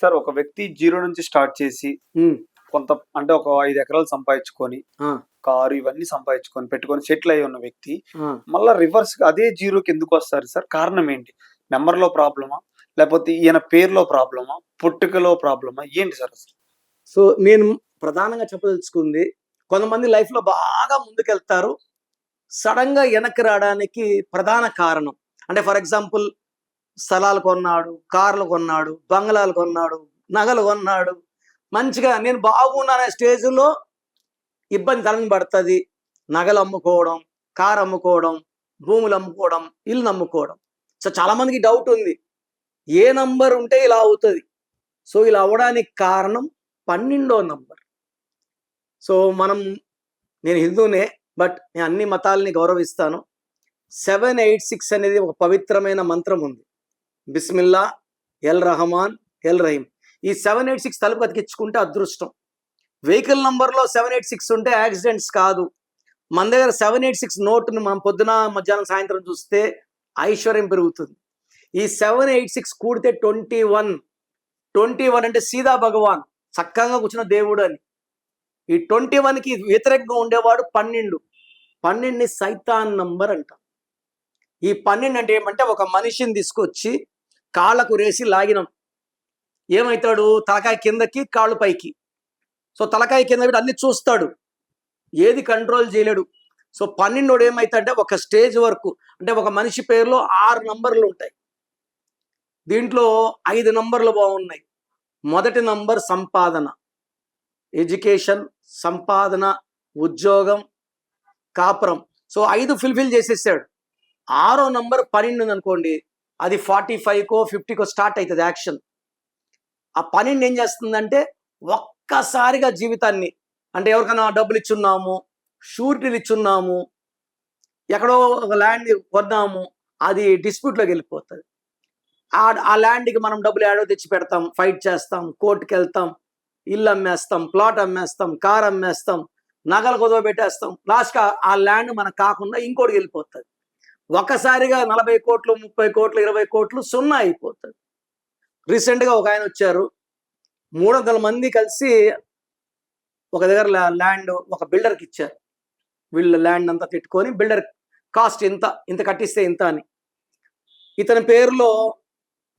Sir ఒక వ్యక్తి zero నుంచి స్టార్ట్ చేసి కొంత అంటే ఒక ఐదు ఎకరాలు సంపాదించుకొని కారు ఇవన్నీ సంపాదించుకొని పెట్టుకొని సెటిల్ అయి ఉన్న వ్యక్తి. మళ్ళా రివర్స్ అదే జీరోకి ఎందుకు వస్తారు సార్? కారణం ఏంటి? నెంబర్లో ప్రాబ్లమా? లేకపోతే ఈయన పేరులో ప్రాబ్లమా? పుట్టుకలో ప్రాబ్లమా? ఏంటి సార్ అసలు? సో నేను ప్రధానంగా చెప్పదలుచుకుంది కొంతమంది లైఫ్లో బాగా ముందుకెళ్తారు సడన్గా వెనక్కి రావడానికి ప్రధాన కారణం. అంటే ఫర్ ఎగ్జాంపుల్ స్థలాలు కొన్నాడు కార్లు కొన్నాడు బంగ్లాలు కొన్నాడు నగలు కొన్నాడు. మంచిగా నేను బాగున్నానే స్టేజ్లో ఇబ్బంది కలగబడుతుంది నగలు అమ్ముకోవడం కార్ అమ్ముకోవడం భూములు అమ్ముకోవడం ఇల్లు అమ్ముకోవడం. సో చాలా మందికి డౌట్ ఉంది. ఏ నంబర్ ఉంటే ఇలా అవుతుంది. సో ఇలా అవ్వడానికి కారణం పన్నెండో నంబర్ సో మనం నేను హిందూనే బట్ నేను అన్ని మతాలని గౌరవిస్తాను. సెవెన్ ఎయిట్ సిక్స్ అనేది ఒక పవిత్రమైన మంత్రం ఉంది. బిస్మిల్లా ఎల్ రహమాన్ ఎల్ రహీమ్ ఈ సెవెన్ ఎయిట్ సిక్స్ తలుపు అతికించుకుంటే అదృష్టం. వెహికల్ నంబర్లో సెవెన్ ఎయిట్ సిక్స్ ఉంటే యాక్సిడెంట్స్ కాదు. మన దగ్గర సెవెన్ ఎయిట్ సిక్స్ నోట్ని మనం పొద్దున మధ్యాహ్నం సాయంత్రం చూస్తే ఐశ్వర్యం పెరుగుతుంది. ఈ సెవెన్ ఎయిట్ సిక్స్ కూడితే ట్వంటీ వన్. ట్వంటీ వన్ అంటే సీదా భగవాన్ చక్కగా కూర్చున్న దేవుడు అని. ఈ ట్వంటీ వన్కి వ్యతిరేకంగా ఉండేవాడు పన్నెండు. పన్నెండుని సైతాన్ నంబర్ అంట. ఈ పన్నెండు అంటే ఏమంటే ఒక మనిషిని తీసుకొచ్చి కాళ్ళకు రేసి లాగినం. ఏమవుతాడు తలకాయ కిందకి కాళ్ళు పైకి. సో తలకాయ కింద పెట్టి అన్ని చూస్తాడు. ఏది కంట్రోల్ చేయలేడు. సో పన్నెండోడు ఏమవుతాడంటే ఒక స్టేజ్ వరకు అంటే ఒక మనిషి పేరులో ఆరు నంబర్లు ఉంటాయి. దీంట్లో ఐదు నంబర్లు బాగున్నాయి. మొదటి నంబర్ సంపాదన. ఎడ్యుకేషన్ సంపాదన ఉద్యోగం కాపురం. సో ఐదు ఫుల్ఫిల్ చేసేసాడు. ఆరో నంబర్ పన్నెండు ఉంది అనుకోండి అది ఫార్టీ ఫైవ్కో ఫిఫ్టీకో స్టార్ట్ అవుతుంది యాక్షన్. ఆ పన్నెండు ఏం చేస్తుందంటే ఒక్కసారిగా జీవితాన్ని అంటే ఎవరికైనా డబ్బులు ఇచ్చున్నాము షూరిటీలు ఇచ్చున్నాము ఎక్కడో ఒక ల్యాండ్ కొన్నాము అది డిస్ప్యూట్లోకి వెళ్ళిపోతుంది. ఆ ఆ ల్యాండ్కి మనం డబ్బులు ఏడో తెచ్చి పెడతాం ఫైట్ చేస్తాం కోర్టుకి వెళ్తాం ఇల్లు అమ్మేస్తాం ప్లాట్ అమ్మేస్తాం కార్ అమ్మేస్తాం నగలు కుదవ పెట్టేస్తాం లాస్ట్గా ఆ ల్యాండ్ మనకు కాకుండా ఇంకోటికి వెళ్ళిపోతుంది. ఒకసారిగా నలభై కోట్లు ముప్పై కోట్లు ఇరవై కోట్లు సున్నా అయిపోతుంది రీసెంట్గా ఒక ఆయన వచ్చారు. మూడు వందల మంది కలిసి ఒక దగ్గర ల్యాండ్ ఒక బిల్డర్కి ఇచ్చారు. వీళ్ళ ల్యాండ్ అంతా పెట్టుకొని బిల్డర్ కాస్ట్ ఇంత ఇంత కట్టిస్తే ఇంత అని. ఇతని పేరులో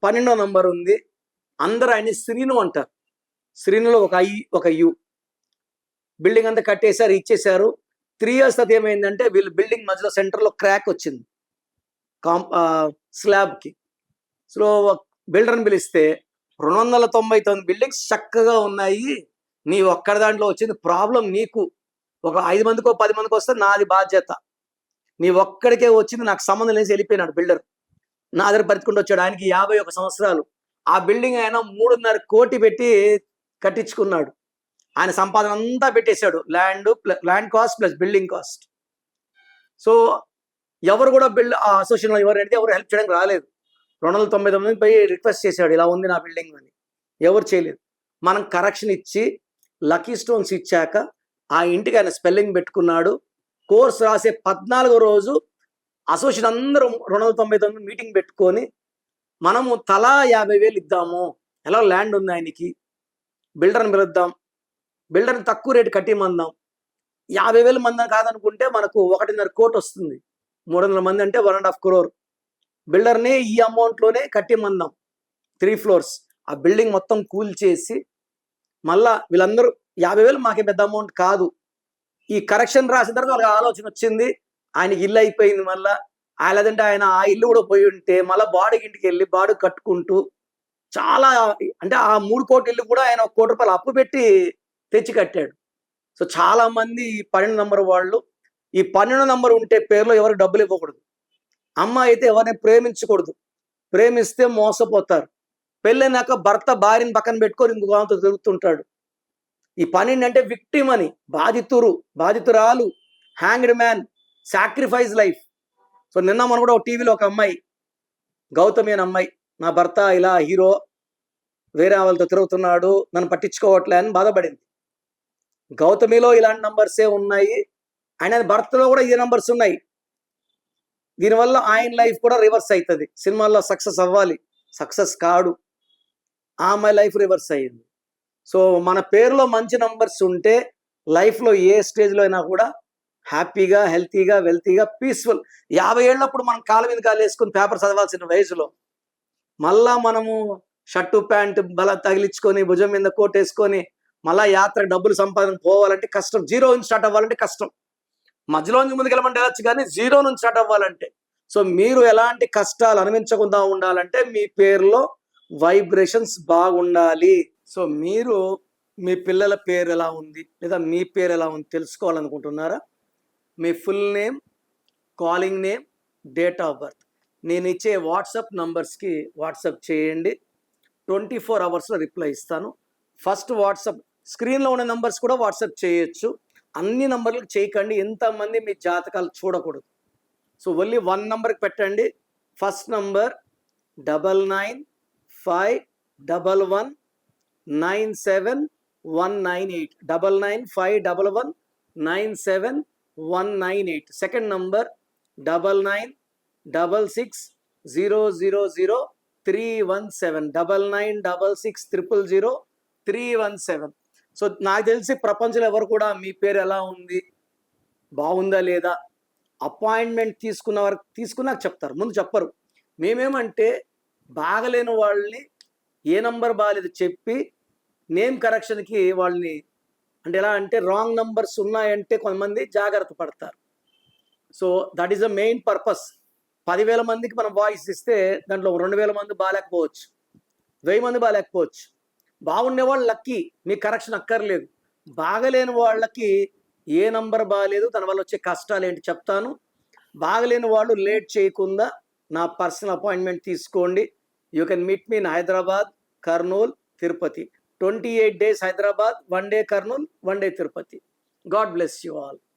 పన్నెండో నంబర్ ఉంది. అందరూ ఆయన శ్రీను అంటారు. శ్రీనులో ఒక ఐ ఒక యు. బిల్డింగ్ అంతా కట్టేశారు ఇచ్చేశారు. త్రీ ఇయర్స్ తర్వాత ఏమైందంటే వీళ్ళు బిల్డింగ్ మధ్యలో సెంటర్లో క్రాక్ వచ్చింది. కాం స్లాబ్కి. సో బిల్డర్ని పిలిస్తే రెండు వందల తొంభై తొమ్మిది బిల్డింగ్స్ చక్కగా ఉన్నాయి నీ ఒక్కడి దాంట్లో వచ్చింది ప్రాబ్లం నీకు. ఒక ఐదు మందికో పది మందికి వస్తే నాది బాధ్యత. నీ ఒక్కడికే వచ్చింది నాకు సంబంధం లేని వెళ్ళిపోయినాడు బిల్డర్. నా దగ్గర పరిచుకుంటూ వచ్చాడు ఆయనకి యాభై ఒక సంవత్సరాలు. ఆ బిల్డింగ్ ఆయన మూడున్నర కోటి పెట్టి కట్టించుకున్నాడు. ఆయన సంపాదన అంతా పెట్టేశాడు. Land land cost plus building cost. So ఎవరు కూడా బిల్డ్ ఆ అసోసియేషన్లో ఎవరు అంటే ఎవరు హెల్ప్ చేయడానికి రాలేదు. రెండు వందల తొంభై తొమ్మిది పై రిక్వెస్ట్ చేశాడు ఇలా ఉంది నా బిల్డింగ్ అని. ఎవరు చేయలేదు. మనం కరెక్షన్ ఇచ్చి లక్కీ స్టోన్స్ ఇచ్చాక ఆ ఇంటికి ఆయన స్పెల్లింగ్ పెట్టుకున్నాడు. కోర్స్ రాసే పద్నాలుగో రోజు అసోసియేషన్ అందరూ రెండు వందల తొంభై తొమ్మిది మీటింగ్ పెట్టుకొని మనము తలా యాభై వేలు ఇద్దాము. ఎలా ల్యాండ్ ఉంది ఆయనకి? బిల్డర్ని పిలుద్దాం. బిల్డర్ని తక్కువ రేటు కట్టిమందాం. యాభై వేల మంది కాదనుకుంటే మనకు ఒకటిన్నర కోటి వస్తుంది. మూడు వందల మంది అంటే వన్ అండ్ హాఫ్ క్రోర్ బిల్డర్ని ఈ అమౌంట్లోనే కట్టిమందాం త్రీ ఫ్లోర్స్ ఆ బిల్డింగ్ మొత్తం కూల్ చేసి మళ్ళా వీళ్ళందరూ యాభై వేలు మాకే పెద్ద అమౌంట్ కాదు. ఈ కరెక్షన్ రాసిన తర్వాత వాళ్ళకి ఆలోచన వచ్చింది. ఆయనకి ఇల్లు అయిపోయింది మళ్ళా. ఆ లేదంటే ఆయన ఆ ఇల్లు కూడా పోయి ఉంటే మళ్ళీ బాడీకి ఇంటికి వెళ్ళి బాడీ కట్టుకుంటూ చాలా అంటే ఆ మూడు కోట్ల ఇల్లు కూడా ఆయన ఒక కోటి రూపాయలు అప్పు పెట్టి తెచ్చి కట్టాడు. సో చాలా మంది ఈ పన్నెండు నంబర్ వాళ్ళు ఈ పన్నెండు నంబర్ ఉంటే పేరులో ఎవరికి డబ్బులు ఇవ్వకూడదు. అమ్మాయి అయితే ఎవరిని ప్రేమించకూడదు. ప్రేమిస్తే మోసపోతారు. పెళ్ళైనాక భర్త భార్యని పక్కన పెట్టుకొని ఇంకొక తిరుగుతుంటాడు. ఈ పన్నెండు అంటే విక్టిమ్ అని బాధితురు బాధితురాలు hanged man sacrifice life so నిన్న మనం కూడా ఒక టీవీలో ఒక అమ్మాయి గౌతమి అనే అమ్మాయి నా భర్త ఇలా హీరో వేరే వాళ్ళతో తిరుగుతున్నాడు నన్ను పట్టించుకోవట్లే అని బాధపడింది. గౌతమిలో ఇలాంటి నంబర్సే ఉన్నాయి? ఆయన భర్తలో కూడా ఇదే నంబర్స్ ఉన్నాయి. దీనివల్ల ఆయన లైఫ్ కూడా రివర్స్ అవుతుంది సినిమాల్లో సక్సెస్ అవ్వాలి. సక్సెస్ కాడు. ఆమె లైఫ్ రివర్స్ అయ్యింది. సో మన పేరులో మంచి నంబర్స్ ఉంటే లైఫ్లో ఏ స్టేజ్లో అయినా కూడా హ్యాపీగా హెల్తీగా వెల్తీగా పీస్ఫుల్ యాభై ఏళ్ళప్పుడు మనం కాలు మీద కాలు వేసుకుని పేపర్ చదవాల్సిన వయసులో మళ్ళా మనము షర్టు ప్యాంట్ బల తగిలించుకొని భుజం మీద కోట్ వేసుకొని మళ్ళా యాత్ర డబ్బులు సంపాదన పోవాలంటే కష్టం. జీరో నుంచి స్టార్ట్ అవ్వాలంటే కష్టం. మధ్యలో నుంచి ముందుకెళ్ళమంటే వెళ్ళచ్చు కానీ జీరో నుంచి స్టార్ట్ అవ్వాలంటే. సో మీరు ఎలాంటి కష్టాలు అనుభవించకుండా ఉండాలంటే మీ పేరులో వైబ్రేషన్స్ బాగుండాలి. సో మీరు మీ పిల్లల పేరు ఎలా ఉంది లేదా మీ పేరు ఎలా ఉంది తెలుసుకోవాలనుకుంటున్నారా? మీ full name calling name date of birth. నేను ఇచ్చే వాట్సాప్ నంబర్స్కి వాట్సాప్ చేయండి. ట్వంటీ ఫోర్ అవర్స్లో రిప్లై ఇస్తాను. ఫస్ట్ వాట్సాప్ స్క్రీన్లో ఉన్న నంబర్స్ కూడా వాట్సాప్ చేయొచ్చు. అన్ని నంబర్లకు చేయకండి. ఎంతమంది మీ జాతకాలు చూడకూడదు. సో ఓన్లీ వన్ నంబర్కి పెట్టండి. First number double nine five double one nine seven one nine eight. Double nine five double one nine seven one nine eight. Second number double nine double six zero zero zero three one seven. Double nine double six triple zero three one seven. So నాకు తెలిసి ప్రపంచంలో ఎవరు కూడా మీ పేరు ఎలా ఉంది బాగుందా లేదా అపాయింట్మెంట్ తీసుకున్న వరకు తీసుకున్నాక చెప్తారు ముందు చెప్పరు. మేమేమంటే బాగలేని వాళ్ళని ఏ నంబర్ బాగాలేదు చెప్పి నేమ్ కరెక్షన్కి వాళ్ళని అంటే ఎలా అంటే రాంగ్ నంబర్స్ ఉన్నాయంటే కొంతమంది జాగ్రత్త పడతారు. So that is the main purpose. పదివేల మందికి మనం వాయిస్ ఇస్తే దాంట్లో రెండు వేల మంది బాగాలేకపోవచ్చు వెయ్యి మంది బాగాలేకపోవచ్చు బాగుండే లక్కీ మీ కరెక్షన్ అక్కర్లేదు. బాగలేని వాళ్ళకి ఏ నంబర్ బాగాలేదు దాని వల్ల వచ్చే కష్టాలు ఏంటి చెప్తాను. బాగలేని వాళ్ళు లేట్ చేయకుండా నా పర్సనల్ అపాయింట్మెంట్ తీసుకోండి. You can meet me in Hyderabad Kurnool Tirupati. Twenty eight days Hyderabad one day Kurnool one day Tirupati. God bless you all.